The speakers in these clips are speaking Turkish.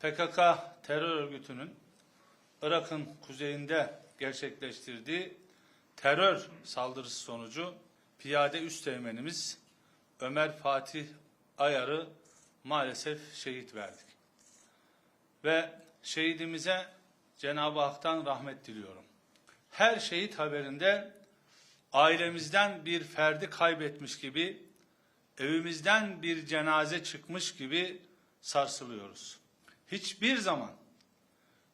PKK terör örgütünün Irak'ın kuzeyinde gerçekleştirdiği terör saldırısı sonucu piyade üsteğmenimiz Ömer Fatih Ayar'ı maalesef şehit verdik. Ve şehidimize Cenab-ı Hak'tan rahmet diliyorum. Her şehit haberinde ailemizden bir ferdi kaybetmiş gibi, evimizden bir cenaze çıkmış gibi sarsılıyoruz. Hiçbir zaman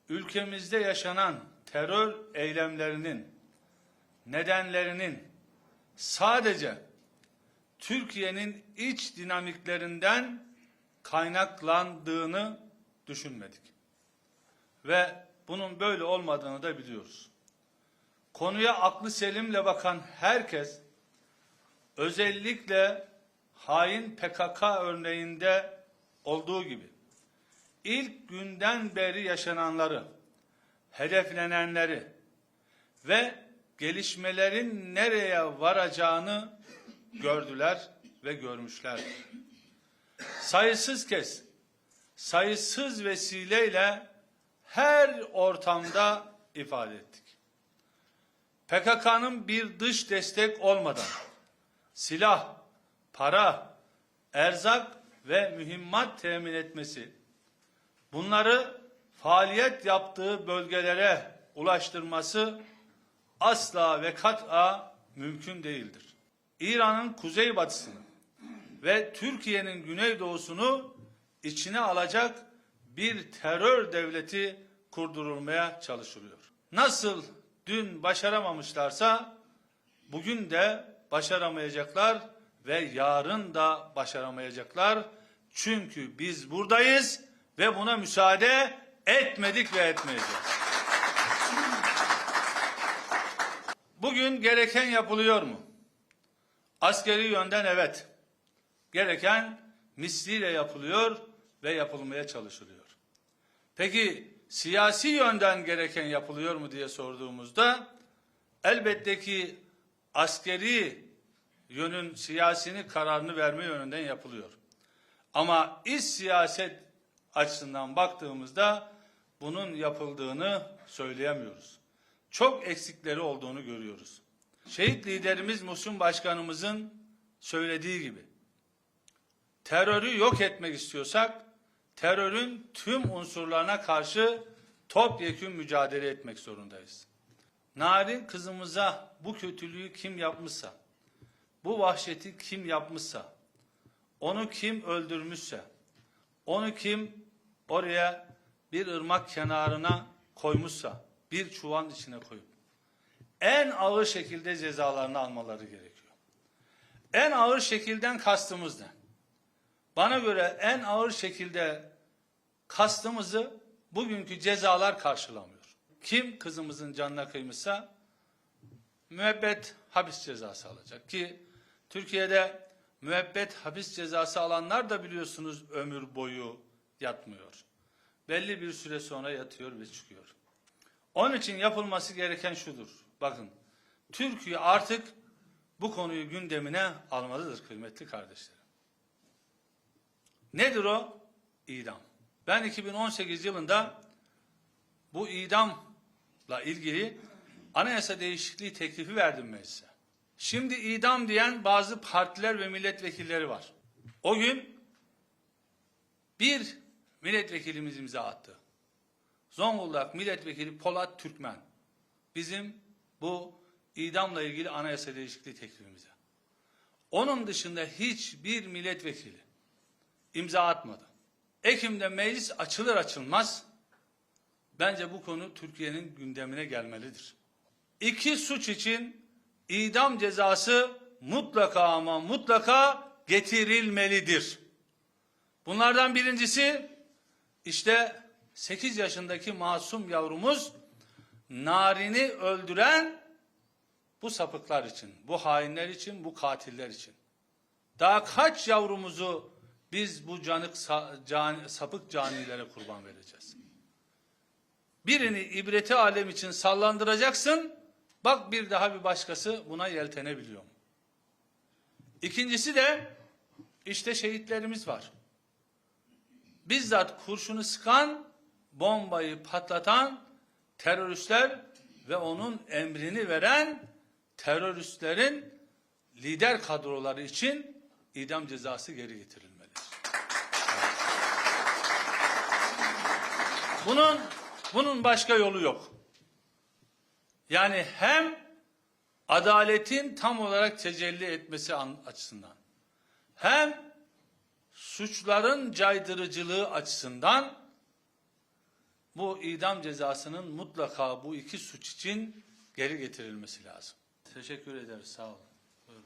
ülkemizde yaşanan terör eylemlerinin nedenlerinin sadece Türkiye'nin iç dinamiklerinden kaynaklandığını düşünmedik. Ve bunun böyle olmadığını da biliyoruz. Konuya aklı selimle bakan herkes özellikle hain PKK örneğinde olduğu gibi ilk günden beri yaşananları, hedeflenenleri ve gelişmelerin nereye varacağını gördüler ve görmüşler. Sayısız kez, sayısız vesileyle her ortamda ifade ettik. PKK'nın bir dış destek olmadan silah, para, erzak ve mühimmat temin etmesi, bunları faaliyet yaptığı bölgelere ulaştırması asla ve kat'a mümkün değildir. İran'ın kuzeybatısını ve Türkiye'nin güneydoğusunu içine alacak bir terör devleti kurdurulmaya çalışılıyor. Nasıl dün başaramamışlarsa bugün de başaramayacaklar ve yarın da başaramayacaklar. Çünkü biz buradayız ve buna müsaade etmedik ve etmeyeceğiz. Bugün gereken yapılıyor mu? Askeri yönden evet. Gereken misliyle yapılıyor ve yapılmaya çalışılıyor. Peki siyasi yönden gereken yapılıyor mu diye sorduğumuzda elbette ki askeri yönün siyasini kararını verme yönünden yapılıyor. Ama iç siyaset açısından baktığımızda bunun yapıldığını söyleyemiyoruz. Çok eksikleri olduğunu görüyoruz. Şehit liderimiz Muhsin Başkanımızın söylediği gibi terörü yok etmek istiyorsak terörün tüm unsurlarına karşı topyekün mücadele etmek zorundayız. Narin kızımıza bu kötülüğü kim yapmışsa, bu vahşeti kim yapmışsa, onu kim öldürmüşse, onu kim oraya bir ırmak kenarına koymuşsa, bir çuvan içine koyup en ağır şekilde cezalarını almaları gerekiyor. En ağır şekilden kastımız ne? Bana göre en ağır şekilde kastımızı bugünkü cezalar karşılamıyor. Kim kızımızın canına kıymışsa müebbet hapis cezası alacak ki Türkiye'de müebbet hapis cezası alanlar da biliyorsunuz ömür boyu yatmıyor. Belli bir süre sonra yatıyor ve çıkıyor. Onun için yapılması gereken şudur. Bakın Türkiye artık bu konuyu gündemine almalıdır kıymetli kardeşlerim. Nedir o? İdam. Ben 2018 yılında bu idamla ilgili anayasa değişikliği teklifi verdim meclise. Şimdi idam diyen bazı partiler ve milletvekilleri var. O gün bir milletvekilimiz imza attı. Zonguldak milletvekili Polat Türkmen. Bizim bu idamla ilgili anayasa değişikliği teklifimize. Onun dışında hiçbir milletvekili imza atmadı. Ekim'de meclis açılır açılmaz bence bu konu Türkiye'nin gündemine gelmelidir. İki suç için idam cezası mutlaka ama mutlaka getirilmelidir. Bunlardan birincisi işte 8 yaşındaki masum yavrumuz Narin'i öldüren bu sapıklar için, bu hainler için, bu katiller için. Daha kaç yavrumuzu biz bu canık can, sapık canilere kurban vereceğiz? Birini ibreti alem için sallandıracaksın, bak bir daha bir başkası buna yeltenebiliyor? İkincisi de işte şehitlerimiz var. bizzat kurşunu sıkan, bombayı patlatan teröristler ve onun emrini veren teröristlerin lider kadroları için idam cezası geri getirilmelidir. Bunun bunun başka yolu yok. Yani hem adaletin tam olarak tecelli etmesi an- açısından hem suçların caydırıcılığı açısından bu idam cezasının mutlaka bu iki suç için geri getirilmesi lazım. Teşekkür ederiz. Sağ olun. Buyurun.